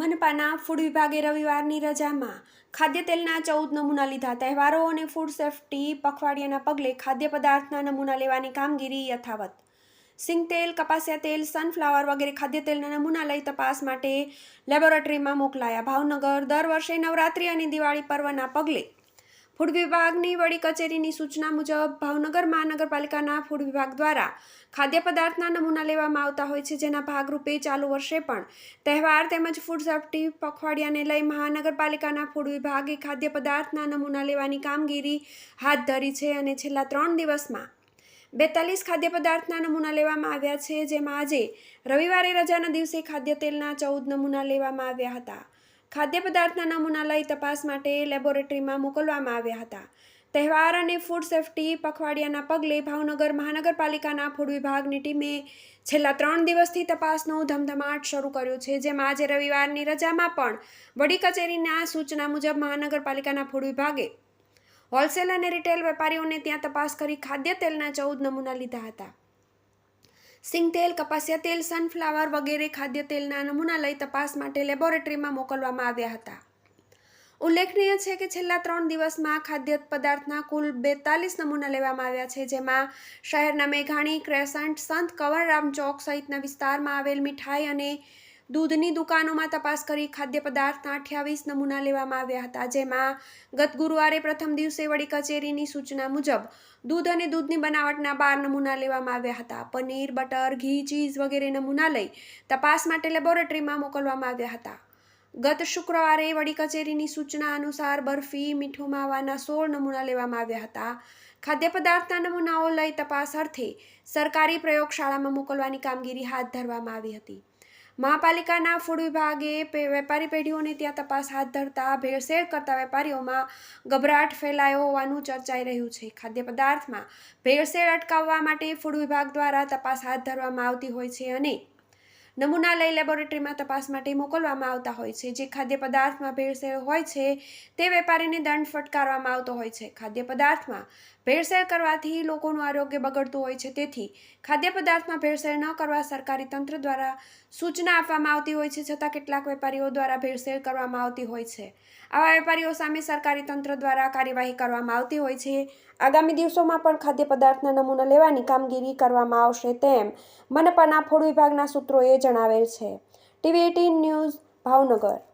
મનપાના food વિભાગે રવિવારની રજામાં ખાદ્ય તેલના ચૌદ નમૂના લીધા. તહેવારો અને ફૂડ સેફ્ટી પખવાડિયાના પગલે ખાદ્ય પદાર્થના નમૂના લેવાની કામગીરી યથાવત. સિંગ તેલ, કપાસિયા તેલ સનફ્લાવર વગેરે ખાદ્ય તેલના નમૂના લઈ તપાસ માટે લેબોરેટરીમાં મોકલાયા. ભાવનગર દર વર્ષે નવરાત્રિ અને દિવાળી પર્વના પગલે ફૂડ વિભાગની વડી કચેરીની સૂચના મુજબ ભાવનગર મહાનગરપાલિકાના ફૂડ વિભાગ દ્વારા ખાદ્ય પદાર્થના નમૂના લેવામાં આવતા હોય છે, જેના ભાગરૂપે ચાલુ વર્ષે પણ તહેવાર તેમજ ફૂડ સેફ્ટી પખવાડિયાને લઈ મહાનગરપાલિકાના ફૂડ વિભાગે ખાદ્ય પદાર્થના નમૂના લેવાની કામગીરી હાથ ધરી છે અને છેલ્લા ત્રણ દિવસમાં બેતાલીસ ખાદ્ય પદાર્થના નમૂના લેવામાં આવ્યા છે, જેમાં આજે રવિવારે રજાના દિવસે ખાદ્ય તેલના ચૌદ નમૂના લેવામાં આવ્યા હતા. ખાદ્ય પદાર્થના નમૂના લઈ તપાસ માટે લેબોરેટરીમાં મોકલવામાં આવ્યા હતા. તહેવાર અને ફૂડ સેફ્ટી પખવાડિયાના પગલે ભાવનગર મહાનગરપાલિકાના ફૂડ વિભાગની ટીમે છેલ્લા ત્રણ દિવસથી તપાસનો ધમધમાટ શરૂ કર્યો છે, જેમાં આજે રવિવારની રજામાં પણ વડી કચેરીના સૂચના મુજબ મહાનગરપાલિકાના ફૂડ વિભાગે હોલસેલ અને રિટેલ વેપારીઓને ત્યાં તપાસ કરી ખાદ્ય તેલના ચૌદ નમૂના લીધા હતા. સિંગ તેલ, કપાસિયા તેલ, સનફ્લાવર વગેરે ખાદ્ય તેલના નમૂના લઈ તપાસ માટે લેબોરેટરીમાં મોકલવામાં આવ્યા હતા. ઉલ્લેખનીય છે કે છેલ્લા ત્રણ દિવસમાં ખાદ્ય પદાર્થના કુલ બેતાલીસ નમૂના લેવામાં આવ્યા છે, જેમાં શહેરના મેઘાણી, ક્રેસન્ટ, સંત કંવરરામ ચોક સહિતના વિસ્તારમાં આવેલ મીઠાઈ અને દૂધની દુકાનોમાં તપાસ કરી ખાદ્ય પદાર્થના અઠ્યાવીસ નમૂના લેવામાં આવ્યા હતા, જેમાં ગત ગુરુવારે પ્રથમ દિવસે વડી કચેરીની સૂચના મુજબ દૂધ અને દૂધની બનાવટના બાર નમૂના લેવામાં આવ્યા હતા. પનીર, બટર, ઘી, ચીઝ વગેરે નમૂના લઈ તપાસ માટે લેબોરેટરીમાં મોકલવામાં આવ્યા હતા. ગત શુક્રવારે વડી કચેરીની સૂચના અનુસાર બરફી, મીઠું માવાના સોળ નમૂના લેવામાં આવ્યા હતા. ખાદ્ય પદાર્થના નમૂનાઓ લઈ તપાસ અર્થે સરકારી પ્રયોગશાળામાં મોકલવાની કામગીરી હાથ ધરવામાં આવી હતી. મહાપાલિકાના ફૂડ વિભાગે વેપારી પેઢીઓને ત્યાં તપાસ હાથ ધરતા ભેળસેળ કરતા વેપારીઓમાં ગભરાટ ફેલાયો હોવાનું ચર્ચાઈ રહ્યું છે. ખાદ્ય પદાર્થમાં ભેળસેળ અટકાવવા માટે ફૂડ વિભાગ દ્વારા તપાસ હાથ ધરવામાં આવતી હોય છે અને નમૂના લઈ લેબોરેટરીમાં તપાસ માટે મોકલવામાં આવતા હોય છે. જે ખાદ્ય પદાર્થમાં ભેળસેળ હોય છે, તે વેપારીને દંડ ફટકારવામાં આવતો હોય છે. ખાદ્ય પદાર્થમાં ભેળસેળ કરવાથી લોકોનું આરોગ્ય બગડતું હોય છે. તેથી ખાદ્ય પદાર્થમાં ભેળસેળ ન કરવા સરકારી તંત્ર દ્વારા સૂચના આપવામાં આવતી હોય છે, છતાં કેટલાક વેપારીઓ દ્વારા ભેળસેળ કરવામાં આવતી હોય છે. આવા વેપારીઓ સામે સરકારી તંત્ર દ્વારા કાર્યવાહી કરવામાં આવતી હોય છે. આગામી દિવસોમાં પણ ખાદ્ય પદાર્થના નમૂના લેવાની કામગીરી કરવામાં આવશે તેમ મનપાના ફૂડ વિભાગના સૂત્રોએ જણાવેલ છે. TV eighteen news Bhavnagar.